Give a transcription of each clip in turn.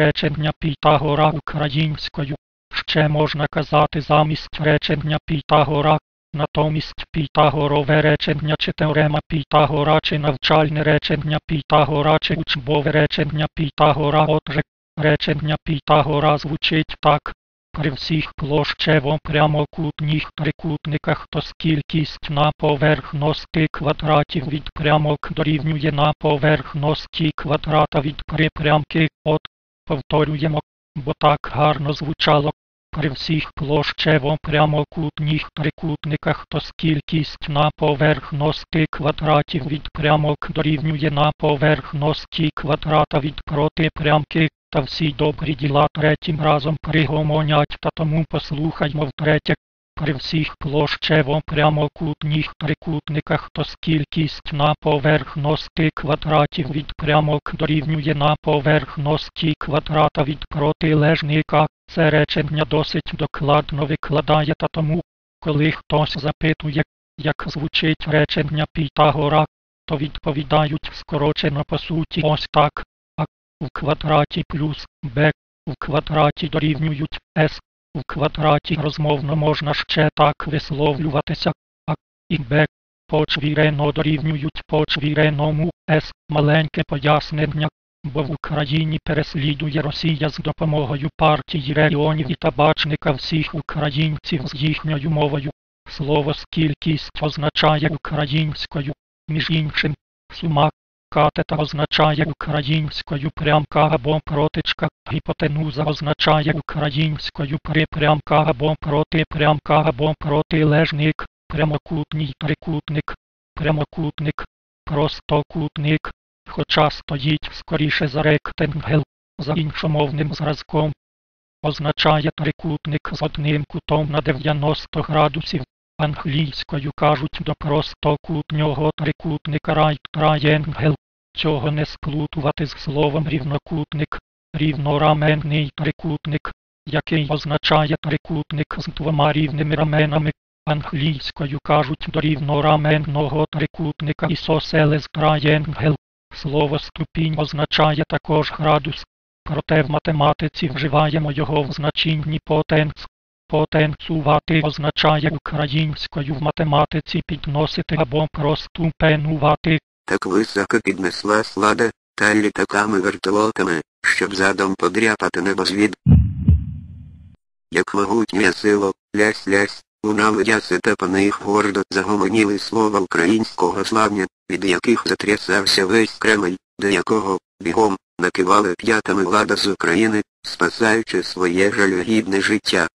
речення Пітагора українською. Ще можна казати замість речення Пітагора, натомість Пітагорове речення чи теорема Пітагора чи навчальне речення Пітагора чи учбове речення Пітагора. Отже, речення Пітагора звучить так. При всіх площево прямокутніх трикутниках то кількість на поверхності квадратів від прямок дорівнює на поверхності квадрата від припрямки. От, повторюємо, бо так гарно звучало. При всіх площево прямокутніх трикутниках то скількість на поверхності квадратів від прямок дорівнює на поверхності квадрата від протипрямки. Та всі добрі діла третім разом пригомонять, та тому послухаймо втретє. При всіх площево прямокутніх трикутниках то кількість на поверхності квадратів від прямок дорівнює на поверхності квадрата від протилежника. Це речення досить докладно викладає, та тому, коли хтось запитує, як звучить речення Пітагора, то відповідають скорочено по суті ось так а в квадраті плюс b в квадраті дорівнюють s, в квадраті розмовно можна ще так висловлюватися, а і b почвірено дорівнюють почвіреному s маленьке пояснення, бо в Україні переслідує Росія з допомогою партії регіонів і табачника всіх українців з їхньою мовою. Слово скількість означає українською, між іншим, сума Катета означає українською прямка або протичка, гіпотенуза означає українською припрямка або протипрямка або протилежник, прямокутній трикутник, прямокутник, простокутник, хоча стоїть скоріше за ректенгел, за іншомовним зразком. Означає трикутник з одним кутом на 90 градусів. Англійською кажуть до простокутнього трикутника right triangle. Цього не сплутувати з словом рівнокутник, рівнораменний трикутник, який означає трикутник з двома рівними раменами. Англійською кажуть до рівнораменного трикутника isosceles triangle. Слово ступінь означає також градус, проте в математиці вживаємо його в значенні потенц. Потенцувати означає українською в математиці підносити або проступенувати. Так високо піднеслась лада, та літаками вертолотами, щоб задом подряпати небозвід. Як могутнє сило, лясь-лясь, лунали ясита по них гордо загомоніли слова українського славня, від яких затрясався весь Кремль, до якого, бігом, накивали п'ятами влада з України, спасаючи своє жалюгідне життя.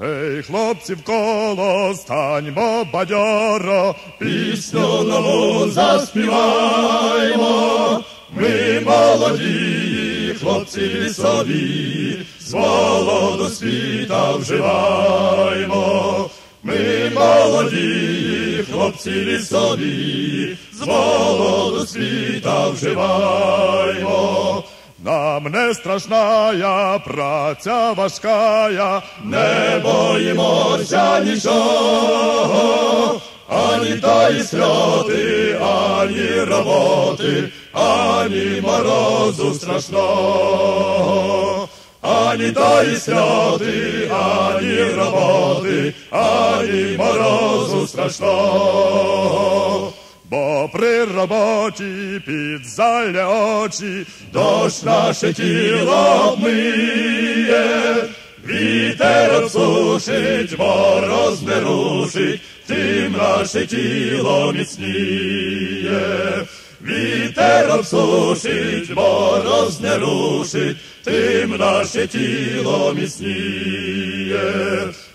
Ей, хлопці вколо, станьмо бадьоро, пісню нову заспіваймо. Ми молоді, хлопці лісові, з молоду світа вживаймо. Ми молоді, хлопці лісові, з молоду світа вживаймо. Нам не страшная праця важкая, не боїмося нічого, ані тої сльоти, ані роботи, ані морозу страшного, ані тої сльоти, ані роботи, ані морозу страшного. Бо при роботі під заля очі дощ наше тіло обмиє, вітер обсушить, мороз не рушить, тим наше тіло міцніє. Вітер обсушить, мороз не рушить, тим наше тіло міцніє.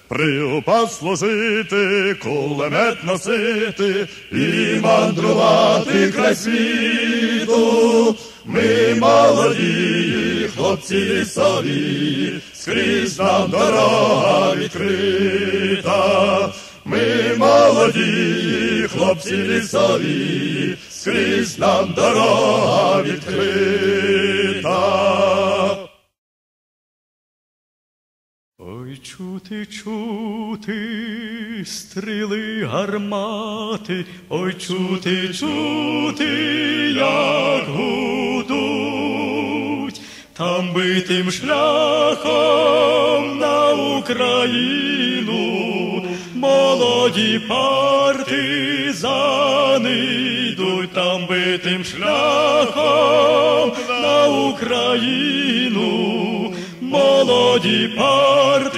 Приупас служити, кулемет носити і мандрувати край світу. Ми молоді, хлопці лісові, скрізь нам дорога відкрита. Ми молоді, хлопці лісові, скрізь нам дорога відкрита. Ой, чути, чути, стріли гармати, ой, чути, чути, як гудуть, там битим шляхом на Україну, молоді партизани йдуть. Там битим шляхом на Україну, молоді партизани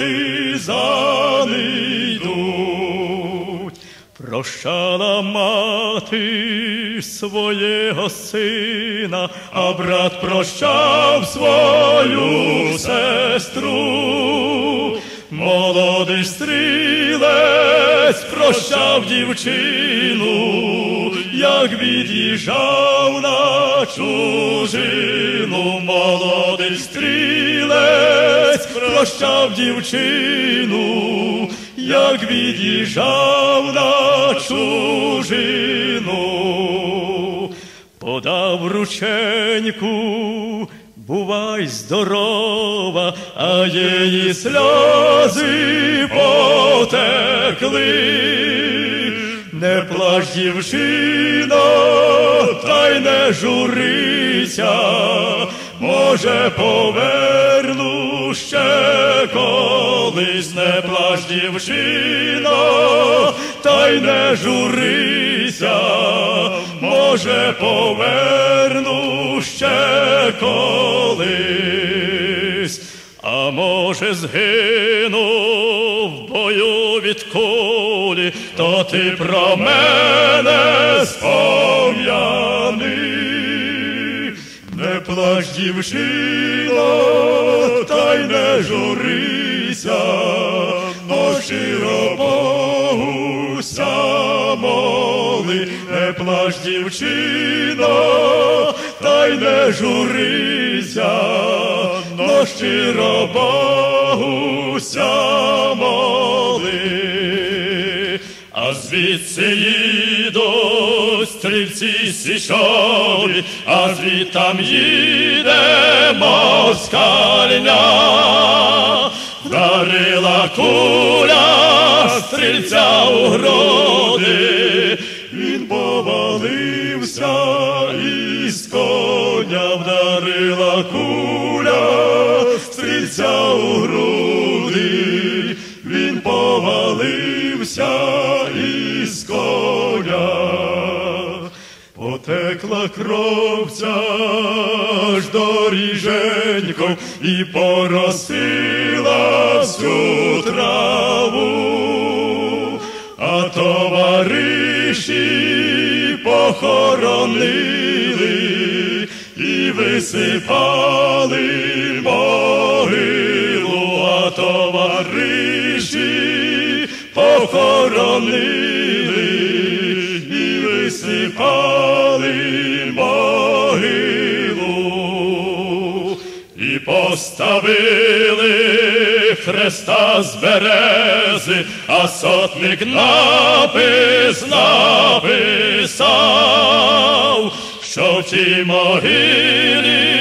йдуть. Прощала мати свого сина, а брат прощав свою сестру. Молодий стрілець прощав дівчину, як від'їжджав на чужину. Молодий стрілець прощав дівчину, як від'їжджав на чужину, подав рученьку, бувай здорова, а її сльози потекли. Не плач, дівчино, та й не журися, може, поверну ще колись, не плач, дівчино, та й не журися, може, поверну ще колись. А може згину в бою від кулі, то ти про мене спом'яни. Не плач, дівчино, та й не журися, но щиро Богуся моли. Не плач, дівчино, та й не журися, щиро Богуся моли. А звідси їдуть стрільці січові, а звідтам їде москальня. дарила куля Потекла кровця ж доріженько і поросила всю траву, а товариші похоронили і висипали могилу, а товариші похоронили висипали могилу, і поставили хреста з берези, а сотник напис написав, що в тій могилі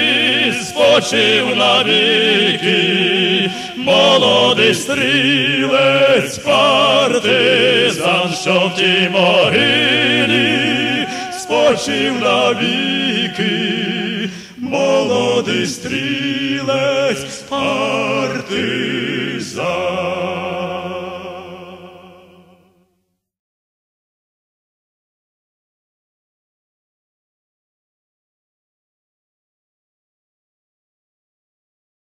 спочив навіки, молодий стрілець партизан, що в тій могилі спочив навіки, молодий стрілець партизан.